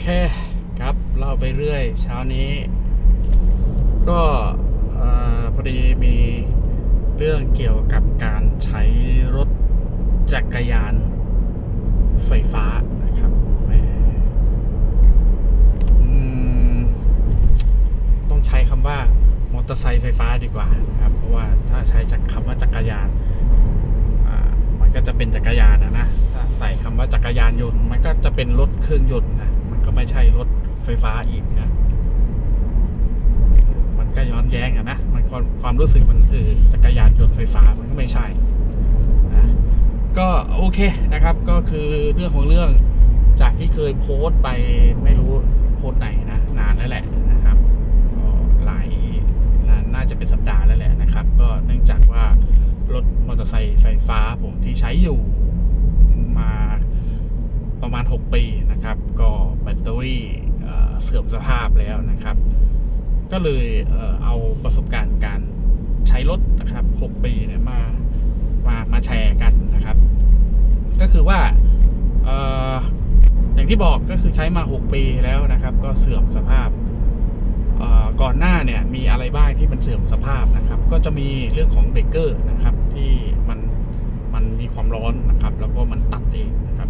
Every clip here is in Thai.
เคครับเล่าไปเรื่อย เช้านี้ ก็อพอดีมีเรื่องเกี่ยวกับการใช้รถจักรยานไฟฟ้านะครับต้องใช้คำว่ามอเตอร์ไซค์ไฟฟ้าดีกว่านะครับ เพราะว่าถ้าใช้จากคำว่าจักรยานมันก็จะเป็นจักรยานอะนะถ้าใส่คำว่าจักรยานยนต์ มันก็จะเป็นรถเครื่องยนต์นะ ก็ไม่ใช่รถไฟฟ้าอีกนะมันก็ย้อนแย้งอะนะ มันความความรู้สึกมันเออจักรยานยนต์ไฟฟ้ามันก็ไม่ใช่นะก็โอเคนะครับ ก็คือเรื่องของเรื่องจากที่เคยโพสต์ไปไม่รู้โพสต์ไหนนะ นานแล้วแหละนะครับก็หลายนาน่าจะเป็นสัปดาห์แล้วแหละนะครับ ก็เนื่องจากว่ารถมอเตอร์ไซค์ไฟฟ้าผมที่ใช้อยู่ ประมาณ 6 ปีนะครับ ก็แบตเตอรี่เสื่อมสภาพแล้วนะครับ ก็เลยเอาประสบการณ์การใช้รถนะครับ 6 ปีเนี่ยมามามาแชร์กันนะครับ ก็คือว่าอย่างที่บอกก็คือใช้มา 6 ปีแล้วนะครับ ก็เสื่อมสภาพก่อนหน้าเนี่ยมีอะไรบ้างที่มันเสื่อมสภาพนะครับ ก็จะมีเรื่องของเบรกเกอร์นะครับที่มันมันมีความร้อนนะครับ แล้วก็มันตัดเองนะครับ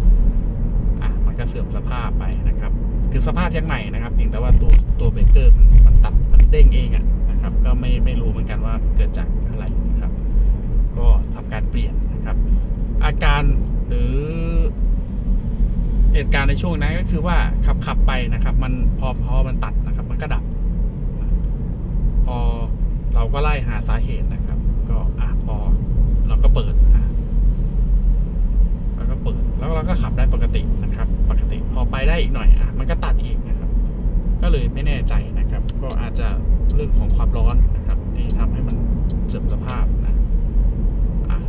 อะมัน ก็เสื่อมสภาพไปนะครับ คือสภาพยังใหม่นะครับเพียงแต่ว่าตัวตัวเบรกเกอร์มันมันตัดมันเด้งเองอะนะครับ ก็ไม่ไม่รู้เหมือนกันว่าเกิดจากอะไรนะครับ ก็ทำการเปลี่ยนนะครับ อาการหรือเหตุการณ์ในช่วงนั้นก็คือว่าขับขับไปนะครับ มันพอพอมันตัดนะครับ มันก็ดับ พอเราก็ไล่หาสาเหตุนะครับ ก็อะพอเราก็เปิดอะเราก็เปิด แล้วเราก็ขับได้ปกตินะครับ ปกติพอไปได้อีกหน่อยอะมันก็ตัดอีกนะครับ ก็เลยไม่แน่ใจนะครับ ก็อาจจะเรื่องของความร้อนนะครับ ที่ทำให้มันเสื่อมสภาพนะอะ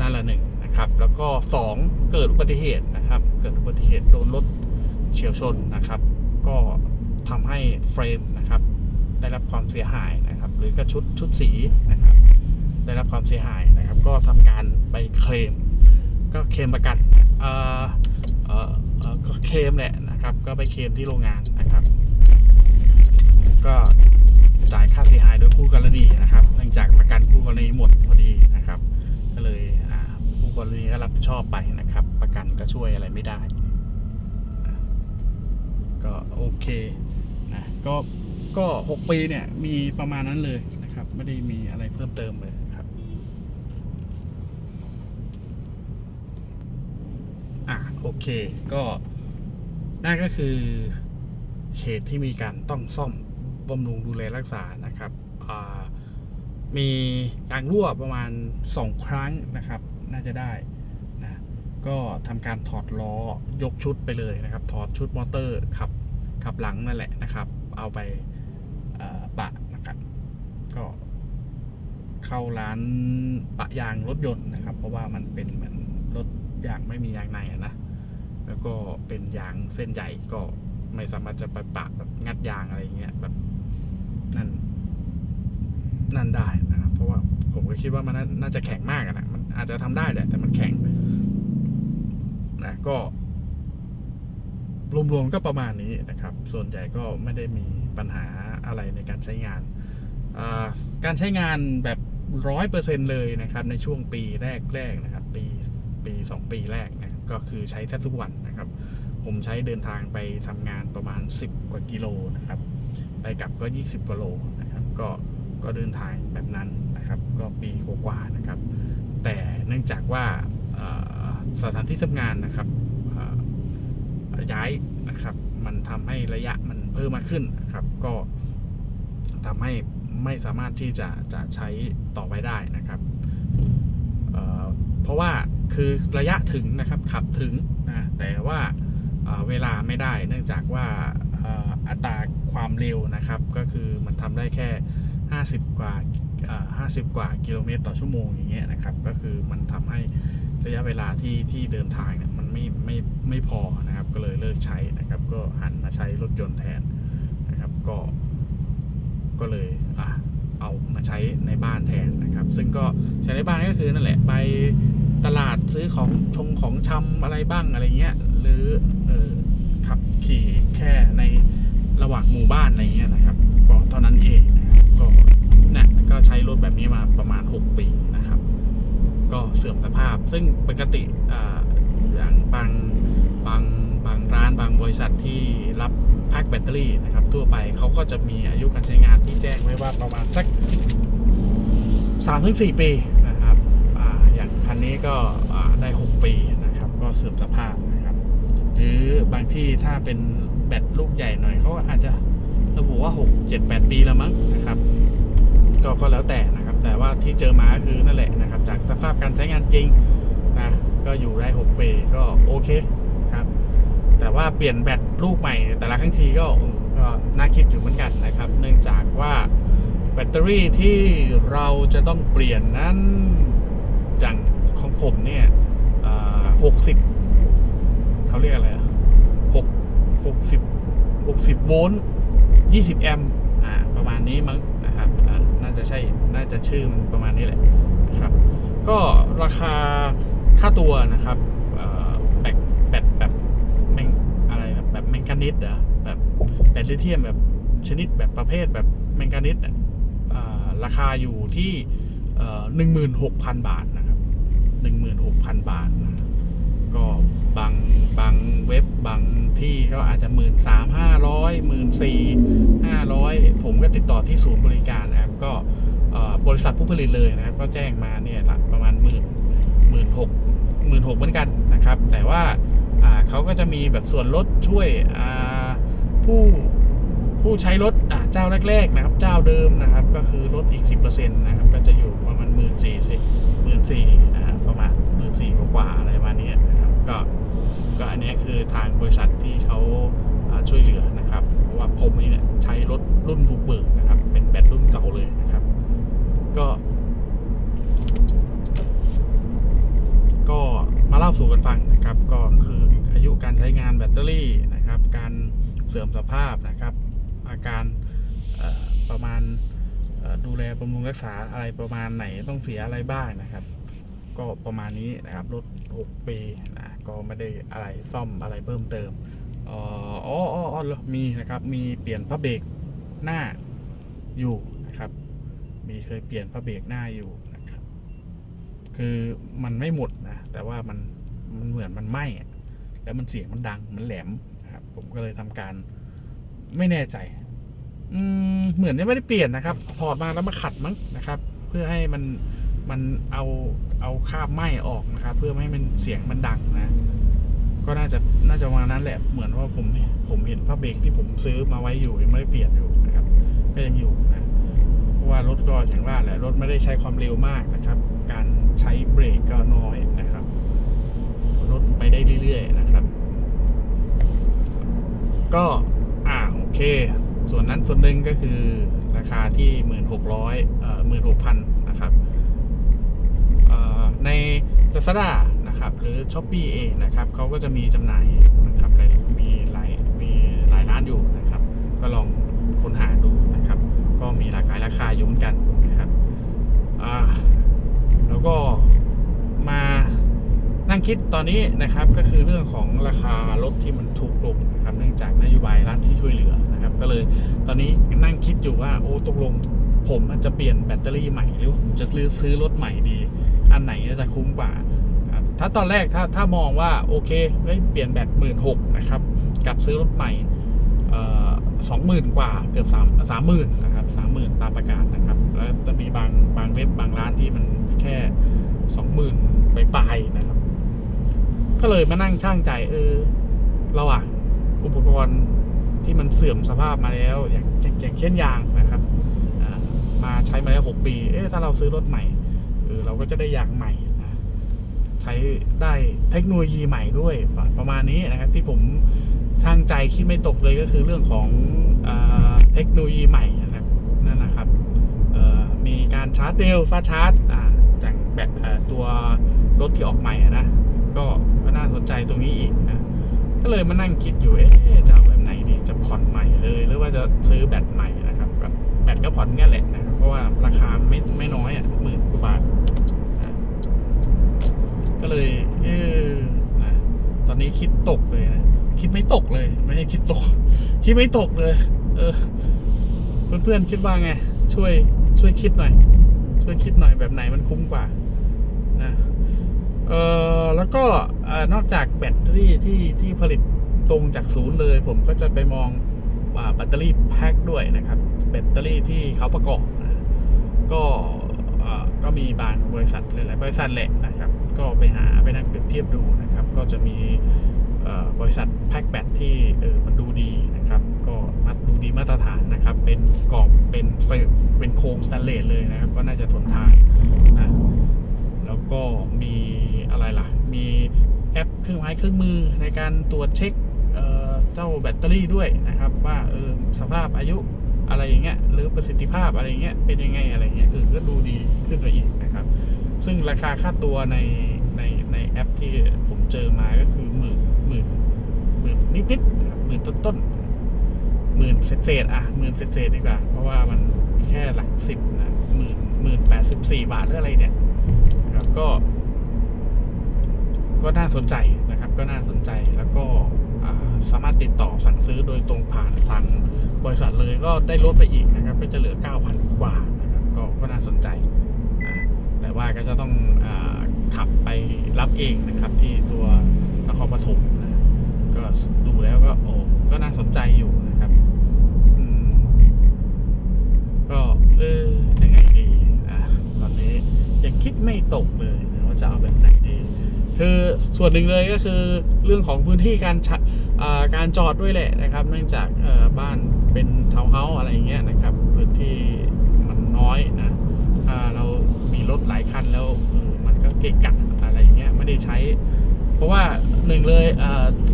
นั่นละหนึ่งนะครับ แล้วก็สองเกิดอุบัติเหตุนะครับ เกิดอุบัติเหตุโดนรถเฉียวชนนะครับ ก็ทำให้เฟรมนะครับ ได้รับความเสียหายนะครับ หรือก็ชุดชุดสีนะครับ ได้รับความเสียหายนะครับ ก็ทำการไปเคลม ก็เคมประกันเอ่อเอ่อเออก็เคมแหละนะครับ ก็ไปเคมที่โรงงานนะครับ ก็จ่ายค่าเสียหายโดยคู่กรณีนะครับเนื่องจากประกันคู่กรณีหมดพอดีนะครับ ก็เลยคู่กรณีก็รับผิดชอบไปนะครับ ประกันก็ช่วยอะไรไม่ได้ ก็โอเคนะก็ก็หกปีเนี่ยมีประมาณนั้นเลยนะครับ ไม่ได้มีอะไรเพิ่มเติมเลยครับ อะโอเค ก็นั่นก็คือเหตุที่มีการต้องซ่อมบำรุงดูแลรักษานะครับมียางรั่วประมาณ 2 ครั้งนะครับ น่าจะได้นะก็ทำการถอดล้อยกชุดไปเลยนะครับ ถอดชุดมอเตอร์ขับขับหลังนั่นแหละนะครับ เอาไปปะนะครับ ก็เข้าร้านปะยางรถยนต์นะครับ เพราะว่ามันเป็นเหมือนรถ ยางไม่มียางในอะนะแล้วก็เป็นยางเส้นใหญ่ก็ไม่สามารถจะไปปะแบบงัดยางอะไรเงี้ยแบบนั่นนั่นได้นะครับเพราะว่าผมก็คิดว่ามันน่าจะแข็งมากนะมันอาจจะทำได้แหละแต่มันแข็งนะก็รวมๆก็ประมาณนี้นะครับ ส่วนใหญ่ก็ไม่ได้มีปัญหาอะไรในการใช้งาน การใช้งานแบบร้อยเปอร์เซ็นเลยนะครับ ในช่วงปีแรกๆนะครับ ปี ปีสองปีแรกนะก็คือใช้แทบทุกวันนะครับ ผมใช้เดินทางไปทำงานประมาณ 10 กว่ากิโลนะครับ ไปกลับก็ 20กิโลนะครับก็ก็เดินทางแบบนั้นนะครับ ก็ปีกว่าๆนะครับ แต่เนื่องจากว่าสถานที่ทำงานนะครับย้ายนะครับ มันทำให้ระยะมันเพิ่มมากขึ้นนะครับ ก็ทำให้ไม่สามารถที่จะจะใช้ต่อไปได้นะครับ เพราะว่าคือระยะถึงนะครับขับถึงนะแต่ว่าเวลาไม่ได้ เนื่องจากว่าอัตราความเร็วนะครับ ก็คือมันทำได้แค่ 50 กว่า50 กว่ากิโลเมตรต่อชั่วโมงอย่างเงี้ยนะครับ ก็คือมันทำให้ระยะเวลาที่ที่เดินทางเนี่ยมันไม่ไม่ไม่พอนะครับ ก็เลยเลิกใช้นะครับ ก็หันมาใช้รถยนต์แทนนะครับ ก็ก็เลยอะ เอามาใช้ในบ้านแทนนะครับ ซึ่งก็ใช้ในบ้านก็คือนั่นแหละไปตลาดซื้อของชงของชำอะไรบ้างอะไรเงี้ย หรือเออขับขี่แค่ในระหว่างหมู่บ้านอะไรเงี้ยนะครับก็เท่านั้นเองนะครับก็เนี่ยก็ใช้รถแบบนี้มาประมาณ 6 ปีนะครับ ก็เสื่อมสภาพซึ่งปกติอ่าอย่างบางบาง บางบริษัทที่รับแพ็คแบตเตอรี่นะครับทั่วไปเขาก็จะมีอายุการใช้งานที่แจ้งไว้ว่าประมาณสัก3-4 ปีนะครับออย่างคันนี้ก็ได้ 6 ปีนะครับ ก็เสื่อมสภาพนะครับ หรือบางที่ถ้าเป็นแบตลูกใหญ่หน่อยเขาอาจจะระบุว่า 6 7 8 ปีแล้วมั้งนะครับ ก็ก็แล้วแต่นะครับ แต่ว่าที่เจอมาก็คือนั่นแหละนะครับ จากสภาพการใช้งานจริงนะก็อยู่ได้ 6 ปีก็โอเค แต่ว่าเปลี่ยนแบตลูกใหม่ แต่ละครั้งทีก็ก็น่าคิดอยู่เหมือนกันนะครับ เนื่องจากว่าแบตเตอรี่ที่เราจะต้องเปลี่ยนนั้นอย่างของผมเนี่ยหกสิบเขาเรียกอะไรหกหกสิบหกสิบโวลต์ยี่สิบแอมป์ประมาณนี้มั้งนะครับน่าจะใช่ น่าจะชื่อมันประมาณนี้แหละนะครับ ก็ราคาค่าตัวนะครับแบตแบต งกานิสเหรอแบบแบตลิเธียมแบบชนิดแบบประเภทแบบแมงกานิสเนี่ยเอ่อราคาอยู่ที่หนึ่งหมื่นหกพันบาทนะครับหนึ่งหมื่นหกพันบาทนะก็บางบางเว็บบางที่ก็อาจจะหมื่นสามห้าร้อยหมื่นสี่ห้าร้อยผมก็ติดต่อที่ศูนย์บริการนะครับ ก็บริษัทผู้ผลิตเลยนะครับ ก็แจ้งมาเนี่ยลักประมาณหมื่นหมื่นหกหมื่นหกเหมือนกันนะครับ แต่ว่า เขาก็จะมีแบบส่วนลดช่วยผู้ผู้ใช้รถเจ้าแรกๆนะครับ เจ้าเดิมนะครับ ก็คือลดอีก 10%นะครับ ก็จะอยู่ประมาณหมื่นสี่สิบหมื่นสี่นะครับประมาณหมื่นสี่กว่าอะไรประมาณนี้นะครับ ก็ก็อันนี้คือทางบริษัทที่เขาอ่าช่วยเหลือนะครับ เพราะว่าผมนี่เนี่ยใช้รถรุ่นบุกเบิกนะครับ เป็นแบตรุ่นเก่าเลยนะครับ ก็ ก็ มาเล่าสู่กันฟังนะครับ ก็คืออายุการใช้งานแบตเตอรี่นะครับ การเสื่อมสภาพนะครับ อาการประมาณดูแลบำรุงรักษาอะไรประมาณไหนต้องเสียอะไรบ้างนะครับ ก็ประมาณนี้นะครับรถ6ปีนะก็ไม่ได้อะไรซ่อมอะไรเพิ่มเติมอ๋ออ๋ออ๋ออ๋อมีนะครับ มีเปลี่ยนพระเบรกหน้าอยู่นะครับ มีเคยเปลี่ยนพระเบรกหน้าอยู่ คือมันไม่หมดนะ แต่ว่ามันมันเหมือนมันไหม้แล้วมันเสียงมันดังมันแหลมครับผมก็เลยทำการไม่แน่ใจ อืมเหมือนจะไม่ได้เปลี่ยนนะครับถอดมาแล้วมาขัดมั้งนะครับ เพื่อให้มันมันเอาเอาคราบไหม้ออกนะครับ เพื่อไม่ให้มันเสียงมันดังนะก็น่าจะน่าจะมานั้นแหละเหมือนว่าผมผมเห็นพระเบรกที่ผมซื้อมาไว้อยู่ยังไม่ได้เปลี่ยนอยู่นะครับ ก็ยังอยู่นะเพราะว่ารถก็อย่างว่าแหละรถไม่ได้ใช้ความเร็วมากนะครับ การใช้เบรกก็น้อยนะครับรถไปได้เรื่อยๆนะครับ ก็อ่าโอเค ส่วนนั้นส่วนหนึ่งก็คือราคาที่หมื่นหกร้อยเอ่อหมื่นหกพันนะครับใน Lazada นะครับ หรือ s h อ p e e เองนะครับเขาก็จะมีจำหน่ายนะครับมีหลายร้านอยู่นะครับ ก็ลองค้นหาดูนะครับ ก็มีหลากหลายราคาอยู่เหมือนกันนะครับอ่าแล้วก็มานั่ง คิดตอนนี้นะครับก็คือเรื่องของราคารถที่มันถูกลงนะครับเนื่องจากนโยบายรัฐที่ช่วยเหลือนะครับ ก็เลยตอนนี้นั่งคิดอยู่ว่าโอ้ตกลงผมจะเปลี่ยนแบตเตอรี่ใหม่หรือผมจะซื้อรถใหม่ดี อันไหนจะคุ้มกว่าครับถ้าตอนแรกถ้าถ้ามองว่าโอเคเปลี่ยนแบตหมื่นหกนะครับกับซื้อรถใหม่สองหมื่นกว่าเกือบสามสามหมื่นนะครับสามหมื่นตามประกาศนะครับ แล้วจะมีบางบางเว็บบางร้านที่มันแค่สองหมื่นไปลายนะครับ ก็เลยมานั่งช่างใจเออ ระหว่างอุปกรณ์ที่มันเสื่อมสภาพมาแล้ว อย่างอย่างเช่นยางนะครับมาใช้มาแล้วหกปี เอ๊ะถ้าเราซื้อรถใหม่เออเราก็จะได้ยางใหม่นะใช้ได้เทคโนโลยีใหม่ด้วยประมาณนี้นะครับ ที่ผมช่างใจคิดไม่ตกเลยก็คือเรื่องของเอาเทคโนโลยีใหม่นะครับนั่นนะครับออมีการชาร์จเร็วฟาชาร์จอ่าอย่างแบบตัวรถที่ออกใหม่นะก็ น่าสนใจตรงนี้อีกนะก็เลยมานั่งคิดอยู่เอ๊ะจะเอาแบบไหนดีจะผ่อนใหม่เลย หรือว่าจะซื้อแบตใหม่นะครับแบตก็ผ่อนงั้นแหละนะครับเพราะว่าราคาไม่ไม่น้อยอะหมื่นกว่าบาทก็เลยเออนะตอนนี้คิดตกเลยนะคิดไม่ตกเลย ไม่ใช่คิดตก คิดไม่ตกเลย เออ เพื่อนๆคิดว่าไง ช่วย ช่วยคิดหน่อย ช่วยคิดหน่อยแบบไหนมันคุ้มกว่า นะ เออแล้วก็นอกจากแบตเตอรี่ที่ที่ผลิตตรงจากศูนย์เลย ผมก็จะไปมองอ่าแบตเตอรี่แพ็คด้วยนะครับ แบตเตอรี่ที่เขาประกอบก็ก็มีบางบริษัทหลายๆบริษัทแหละนะครับ ก็ไปหาไปนั่งเปรียบเทียบดูนะครับ ก็จะมีบริษัทแพ็คแบตที่เออมันดูดีนะครับ ก็มัดดูดีมาตรฐานนะครับ เป็นกรอบเป็นเฟรมเป็นโครงสแตนเลสเลยนะครับ ก็น่าจะทนทานนะแล้วก็มีอะไรล่ะ มีแอปเครื่องไม้เครื่องมือในการตรวจเช็คเเจ้าแบตเตอรี่ด้วยนะครับ ว่าเออสภาพอายุอะไรอย่างเงี้ยหรือประสิทธิภาพอะไรอย่างเงี้ยเป็นยังไงอะไรเงี้ยเออก็ดูดีขึ้นไปอีกนะครับ ซึ่งราคาค่าตัวในในในแอปที่ผมเจอมาก็คือหมื่นหมื่นหมื่นนิดๆนะครับหมื่นต้นๆหมื่นเศษๆอะหมื่นเศษๆดีกว่า เพราะว่ามันแค่หลักสิบนะหมื่นหมื่นแปดสิบสี่บาทหรืออะไรเนี่ยนะครับก็ ก็น่าสนใจนะครับ ก็น่าสนใจแล้วก็สามารถติดต่อสั่งซื้อโดยตรงผ่านทางบริษัทเลยก็ได้ลดไปอีกนะครับ ก็จะเหลือ 9,000 กว่านะครับก็ก็น่าสนใจ แต่ว่าก็จะต้องอขับไปรับเองนะครับที่ตัวนครปฐมนะก็ดูแล้วก็โอ้ก็น่าสนใจอยู่นะครับก็เออยังไงดีอะตอนนี้ยังคิดไม่ตกเลยนะว่าจะเอาแบบไหนดี คือส่วนหนึ่งเลยก็คือเรื่องของพื้นที่การการจอดด้วยแหละนะครับ เนื่องจากบ้านเป็นทาวน์เฮาส์อะไรอย่างเงี้ยนะครับพื้นที่มันน้อยนะถ้าเรามีรถหลายคันแล้วมันก็เกะกะอะไรอย่างเงี้ยไม่ได้ใช้ เพราะว่าหนึ่งเลย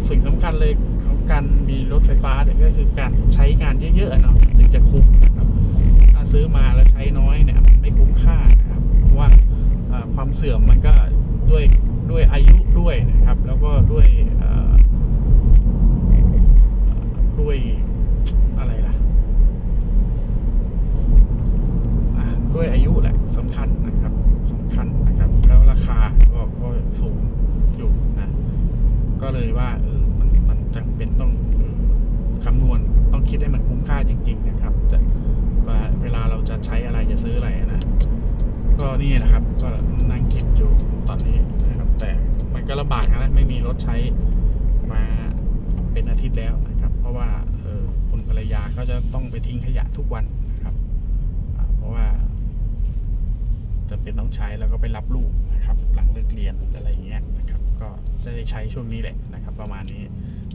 สิ่งสำคัญเลยของการมีรถไฟฟ้าเนี่ยก็คือการใช้งานเยอะๆเนาะถึงจะคุ้มนะครับถ้าซื้อมาแล้วใช้น้อยเนี่ยมันไม่คุ้มค่านะครับเพราะว่าความเสื่อมมันก็ด้วย ด้วยอายุด้วยนะครับ แล้วก็ด้วยด้วยอะไรล่ะด้วยอายุแหละสำคัญนะครับสำคัญนะครับ แล้วราคาก็ก็สูงอยู่นะก็เลยว่าเออมันมันจำเป็นต้องออคำนวณต้องคิดให้มันคุ้มค่าจริง ๆ นะครับจะว่าเวลาเราจะใช้อะไรจะซื้ออะไรนะก็นี่นะครับ ก็นั่งคิดอยู่ ตอนนี้นะครับ แต่มันก็ลำบากนะไม่มีรถใช้มาเป็นอาทิตย์แล้วนะครับ เพราะว่าคุณภรรยาเขาจะต้องไปทิ้งขยะทุกวันนะครับ เพราะว่าจะเป็นต้องใช้แล้วก็ไปรับลูกนะครับ หลังเลิกเรียนอะไรอย่างเงี้ยนะครับ ก็จะได้ใช้ช่วงนี้แหละนะครับ ประมาณนี้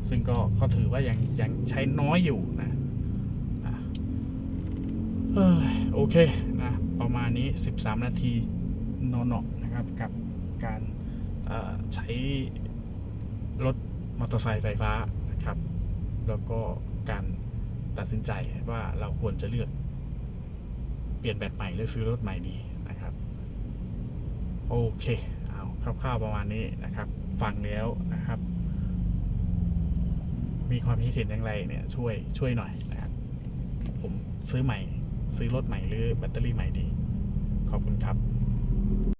ซึ่งก็ก็ถือว่ายังยังใช้น้อยอยู่นะโอเคนะ ประมาณนี้ 13 นาทีนอนๆนะครับกับ การใช้รถมอเตอร์ไซค์ไฟฟ้านะครับ แล้วก็การตัดสินใจว่าเราควรจะเลือกเปลี่ยนแบตใหม่หรือซื้อรถใหม่ดีนะครับ โอเค เอาคร่าวๆประมาณนี้นะครับ ฟังแล้วนะครับ มีความคิดเห็นอย่างไรเนี่ยช่วยช่วยหน่อยนะครับ ผมซื้อใหม่ ซื้อรถใหม่หรือแบตเตอรี่ใหม่ดี ขอบคุณครับ